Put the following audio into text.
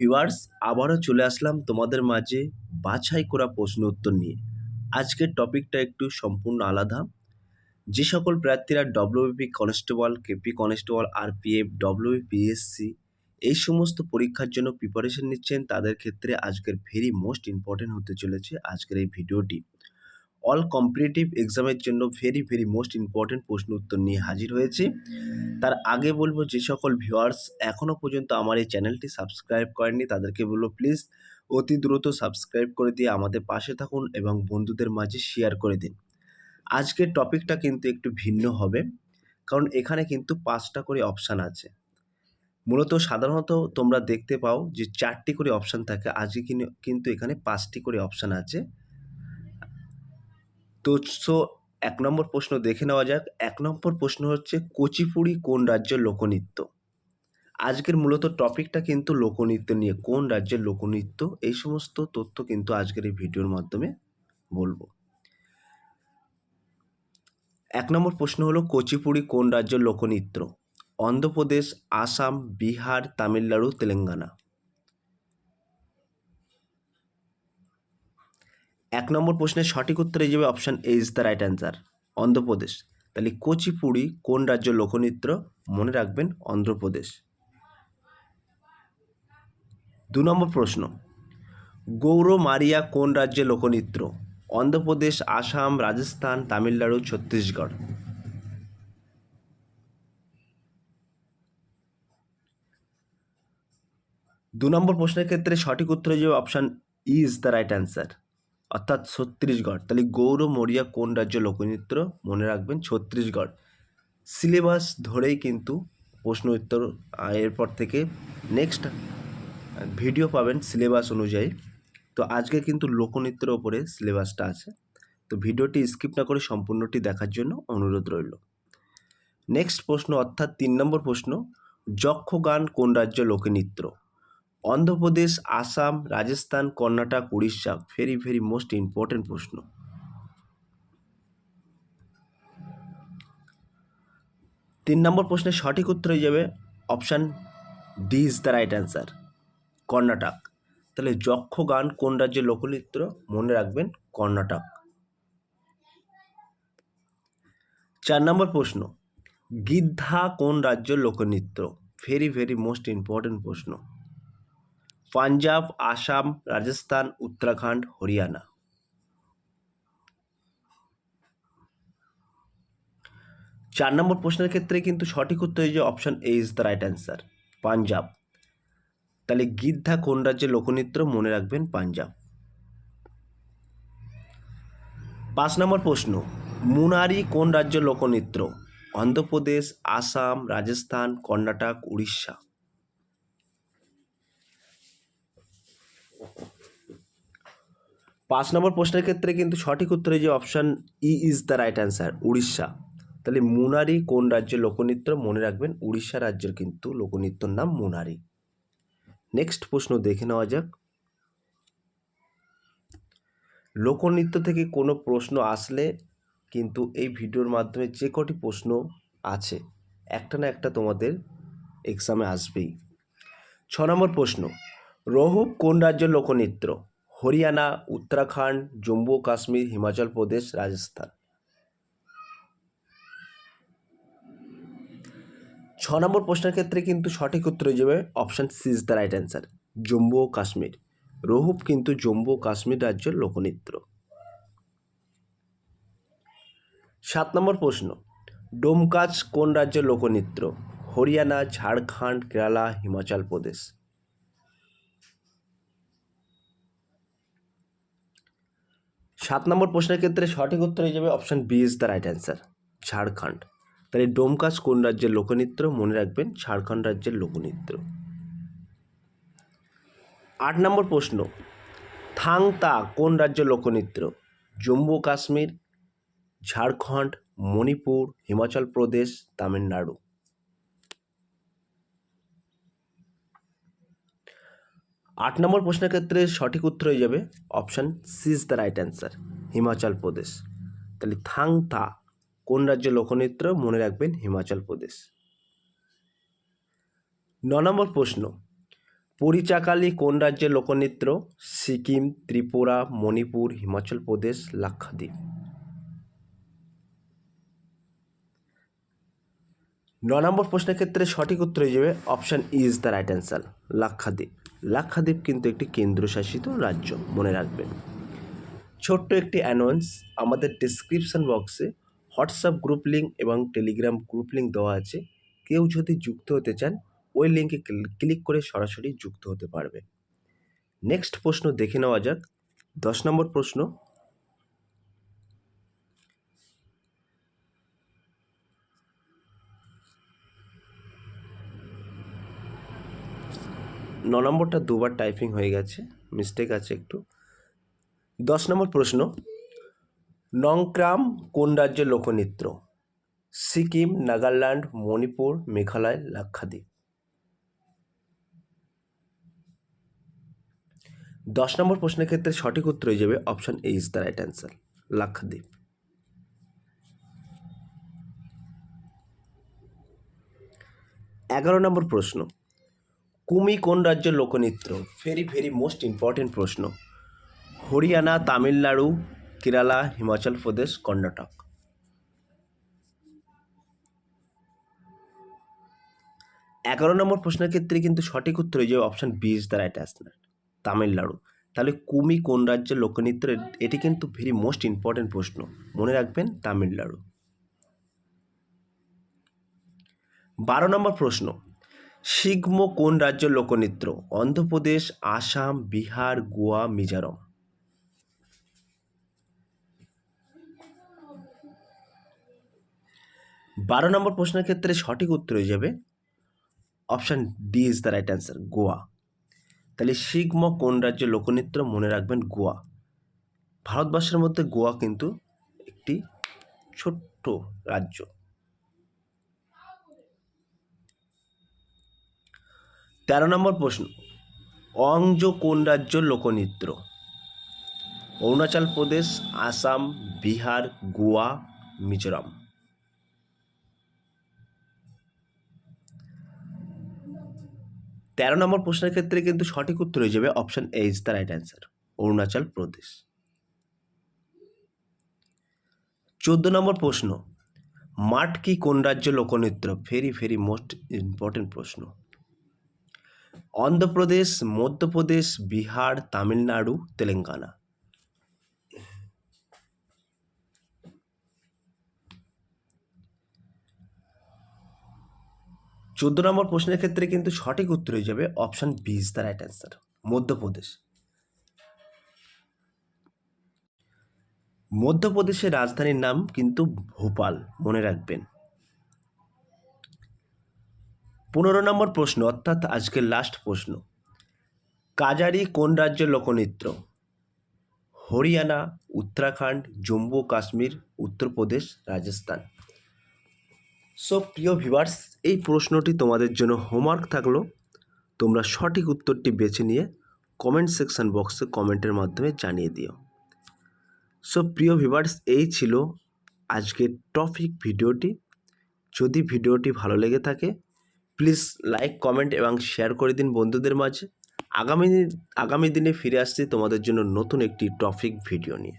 Viewers আবারও চলে আসলাম তোমাদের মাঝে বাছাই করা প্রশ্ন উত্তর নিয়ে। আজকের টপিকটা একটু সম্পূর্ণ আলাদা। যে সকল প্রার্থীরা WP constable KP constable RPF WPSC এই সমস্ত পরীক্ষার জন্য প্রিপারেশন নিচ্ছেন, তাদের ক্ষেত্রে আজকের ভেরি মোস্ট ইম্পর্টেন্ট হতে চলেছে আজকের এই ভিডিওটি অল কম্পিটিটিভ এক্সামের জন্য ভেরি ভেরি মোস্ট ইম্পর্টেন্ট প্রশ্ন উত্তর নিয়ে হাজির হয়েছে। তার আগে বলব যে সকল ভিউয়ার্স এখনও পর্যন্ত আমার এই চ্যানেলটি সাবস্ক্রাইব করেননি, তাদেরকে বলব প্লিজ অতি দ্রুত সাবস্ক্রাইব করে দিয়ে আমাদের পাশে থাকুন এবং বন্ধুদের মাঝে শেয়ার করে দিন। আজকের টপিকটা কিন্তু একটু ভিন্ন হবে, কারণ এখানে কিন্তু পাঁচটা করে অপশান আছে। মূলত সাধারণত তোমরা দেখতে পাও যে চারটি করে অপশান থাকে, আজকে কিন- কিন্তু এখানে পাঁচটি করে অপশান আছে। তো সো এক নম্বর প্রশ্ন দেখে নেওয়া যাক। এক নম্বর প্রশ্ন হচ্ছে কুচিপুড়ি কোন রাজ্যের লোকনৃত্য? আজকের মূলত টপিকটা কিন্তু লোকনৃত্য নিয়ে, কোন রাজ্যের লোকনৃত্য? এই সমস্ত তথ্য কিন্তু আজকের এই ভিডিওর মাধ্যমে বলব। এক নম্বর প্রশ্ন হলো কুচিপুড়ি কোন রাজ্যের লোকনৃত্য? অন্ধ্রপ্রদেশ, আসাম, বিহার, তামিলনাড়ু, তেলেঙ্গানা। এক নম্বর প্রশ্নের সঠিক উত্তর যাবে option A is the right answer Andhra Pradesh. তাহলে কুচিপুড়ি কোন রাজ্য লোকনৃত্য? মনে রাখবেন, অন্ধ্রপ্রদেশ। দু নম্বর প্রশ্ন, গৌর মারিয়া কোন রাজ্যের লোকনৃত্য? অন্ধ্রপ্রদেশ, আসাম, রাজস্থান, তামিলনাড়ু, ছত্তিশগড়। দু নম্বর প্রশ্নের ক্ষেত্রে সঠিক উত্তর যাবে option E is the right answer অর্থাৎ ছত্তিশগড় তাহলে গৌর, মরিয়া কোন রাজ্য লোকনৃত্য? মনে রাখবেন ছত্তিশগড় সিলেবাস ধরেই কিন্তু প্রশ্ন উত্তর এরপর থেকে নেক্সট ভিডিও পাবেন সিলেবাস অনুযায়ী। তো আজকে কিন্তু লোকনৃত্যের ওপরে সিলেবাসটা আছে। তো ভিডিওটি স্কিপ না করে সম্পূর্ণটি দেখার জন্য অনুরোধ রইল। নেক্সট প্রশ্ন, অর্থাৎ তিন নম্বর প্রশ্ন যক্ষগান কোন রাজ্য লোকনৃত্য? Andhra Pradesh, Assam, Rajasthan, Karnataka, Orissa very very most important প্রশ্ন। তিন নম্বর প্রশ্নের সঠিক উত্তর হয়ে যাবে option D is the right answer Karnataka. তাহলে যক্ষ গান কোন রাজ্যের লোকনৃত্য? মনে রাখবেন কর্ণাটক। চার নম্বর প্রশ্ন, গিদ্ধা কোন রাজ্যের লোকনৃত্য? ভেরি ভেরি মোস্ট ইম্পর্টেন্ট প্রশ্ন। পাঞ্জাব, আসাম, রাজস্থান, উত্তরাখণ্ড, হরিয়ানা। চার নম্বর প্রশ্নের ক্ষেত্রে কিন্তু সঠিক উত্তর যে option A is the right answer Punjab. তাহলে গিদ্ধা কোন রাজ্যের লোকনৃত্য মনে রাখবেন পাঞ্জাব। পাঁচ নম্বর প্রশ্ন, মুনারি কোন রাজ্যের লোকনৃত্য? অন্ধ্রপ্রদেশ, আসাম, রাজস্থান, কর্ণাটক, উড়িষ্যা। পাঁচ নম্বর প্রশ্নের ক্ষেত্রে কিন্তু সঠিক উত্তরে যে option E is the right answer Orissa. তাহলে মুনারি কোন রাজ্যের লোকনৃত্য? মনে রাখবেন, উড়িষ্যা রাজ্যের কিন্তু লোকনৃত্যর নাম মুনারি। নেক্সট প্রশ্ন দেখে নেওয়া যাক। লোকনৃত্য থেকে কোনো প্রশ্ন আসলে কিন্তু এই ভিডিওর মাধ্যমে যে কটি প্রশ্ন আছে, একটা না একটা তোমাদের এক্সামে আসবেই। ছ নম্বর প্রশ্ন, রহুব কোন রাজ্যের লোকনৃত্য? হরিয়ানা, উত্তরাখণ্ড, জম্মু, কাশ্মীর, হিমাচল প্রদেশ, রাজস্থান। ছ নম্বর প্রশ্নের ক্ষেত্রে কিন্তু সঠিক উত্তর হয়ে যাবে option C is the right answer Jammu ও কাশ্মীর। রহুব কিন্তু জম্মু ও কাশ্মীর রাজ্যের লোকনৃত্য সাত নম্বর প্রশ্ন ডোমকাচ কোন রাজ্যের লোকনৃত্য হরিয়ানা, ঝাড়খণ্ড, কেরালা, হিমাচল প্রদেশ। সাত নম্বর প্রশ্নের ক্ষেত্রে সঠিক উত্তর হয়ে যাবে option B is the right answer Jharkhand তাহলে ডোমকাচ কোন রাজ্যের লোকনৃত্য? মনে রাখবেন ঝাড়খণ্ড রাজ্যের লোকনৃত্য। আট নম্বর প্রশ্ন, থাংতা কোন রাজ্যের লোকনৃত্য? জম্মু, কাশ্মীর ঝাড়খণ্ড মণিপুর, হিমাচল প্রদেশ, তামিলনাড়ু। আট নম্বর প্রশ্নের ক্ষেত্রে সঠিক উত্তর হয়ে যাবে option C is the right answer, Himachal Pradesh. তাহলে থাং থা, কোন রাজ্যের লোকনৃত্য মনে রাখবেন হিমাচল প্রদেশ? ন নম্বর প্রশ্ন, পরিচাকালি কোন রাজ্যের লোকনৃত্য? সিকিম, ত্রিপুরা, মণিপুর, হিমাচল প্রদেশ, লাক্ষাদ্বীপ। ন নম্বর প্রশ্নের ক্ষেত্রে সঠিক উত্তর হয়ে যাবে option is the right answer Lakshadweep. Lakshadweep কিন্তু একটি কেন্দ্রশাসিত রাজ্য, মনে রাখবেন। ছোট্ট একটি অ্যানাউন্স আমাদের ডিসক্রিপশন বক্সে হোয়াটসঅ্যাপ গ্রুপ লিঙ্ক এবং টেলিগ্রাম গ্রুপ লিঙ্ক দেওয়া আছে। কেউ যদি যুক্ত হতে চান, ওই লিঙ্কে ক্লিক করে সরাসরি যুক্ত হতে পারবে। নেক্সট প্রশ্ন দেখে নেওয়া যাক। দশ নম্বর প্রশ্ন ন নম্বরটা দুবার টাইপিং হয়ে গেছে মিস্টেক আছে একটু। দশ নম্বর প্রশ্ন, নংক্রাম কোন রাজ্যের লোকনৃত্য সিকিম, নাগাল্যান্ড, মণিপুর, মেঘালয়, লাক্ষাদ্বীপ। দশ নম্বর প্রশ্নের ক্ষেত্রে সঠিক উত্তর হয়ে যাবে option A is the right answer Lakshadweep. এগারো নম্বর প্রশ্ন কুমি কোন রাজ্যের লোকনৃত্য? ভেরি ভেরি মোস্ট ইম্পর্টেন্ট প্রশ্ন। হরিয়ানা, তামিলনাড়ু, কেরালা, হিমাচল প্রদেশ, কর্ণাটক। এগারো নম্বর প্রশ্নের ক্ষেত্রে কিন্তু সঠিক উত্তর যাবে option B is the right answer Tamil Nadu. তাহলে কুমি কোন রাজ্যের লোকনৃত্য? এটি কিন্তু ভেরি মোস্ট ইম্পর্টেন্ট প্রশ্ন। মনে রাখবেন, তামিলনাড়ু। বারো নম্বর প্রশ্ন শিগমো কোন রাজ্যের লোকনৃত্য অন্ধ্রপ্রদেশ, আসাম, বিহার, গোয়া, মিজোরাম। বারো নম্বর প্রশ্নের ক্ষেত্রে সঠিক উত্তর হয়ে যাবে। Option D is the right answer, Goa. তাহলে শিগম কোন রাজ্যের লোকনৃত্য মনে রাখবেন গোয়া। ভারতবর্ষের মধ্যে গোয়া কিন্তু একটি ছোট্ট রাজ্য। তেরো নম্বর প্রশ্ন। অংজ কোন রাজ্যের লোকনৃত্য? অরুণাচল প্রদেশ, আসাম, বিহার, গোয়া, মিজোরাম। তেরো নম্বর প্রশ্নের ক্ষেত্রে কিন্তু সঠিক উত্তর হয়ে যাবে option A is the right answer Arunachal Pradesh. চোদ্দ নম্বর প্রশ্ন, মাঠ কি কোন রাজ্য লোকনৃত্য? ভেরি ভেরি মোস্ট ইম্পর্টেন্ট প্রশ্ন। অন্ধ্রপ্রদেশ, মধ্যপ্রদেশ, বিহার, তামিলনাড়ু, তেলেঙ্গানা। চোদ্দ নম্বর প্রশ্নের ক্ষেত্রে কিন্তু সঠিক উত্তর হয়ে যাবে option B is the right answer Madhya Pradesh. মধ্যপ্রদেশের রাজধানীর নাম কিন্তু ভোপাল, মনে রাখবেন। পনেরো নম্বর প্রশ্ন, অর্থাৎ আজকের লাস্ট প্রশ্ন। কাজারি কোন রাজ্যের লোকনৃত্য? হরিয়ানা, উত্তরাখণ্ড, জম্মু, কাশ্মীর, উত্তরপ্রদেশ, রাজস্থান। সো প্রিয় ভিভার্স এই প্রশ্নটি তোমাদের জন্য হোমওয়ার্ক থাকল। তোমরা সঠিক উত্তরটি বেছে নিয়ে কমেন্ট সেকশন বক্সে কমেন্টের মাধ্যমে জানিয়ে দিও। সো প্রিয় ভিভার্স এই ছিল আজকের টপিক ভিডিওটি যদি ভিডিওটি ভালো লেগে থাকে প্লিজ লাইক কমেন্ট এবং শেয়ার করে দিন বন্ধুদের মাঝে। আগামী আগামী দিনে ফিরে আসছি তোমাদের জন্য নতুন একটি টপিক ভিডিও নিয়ে।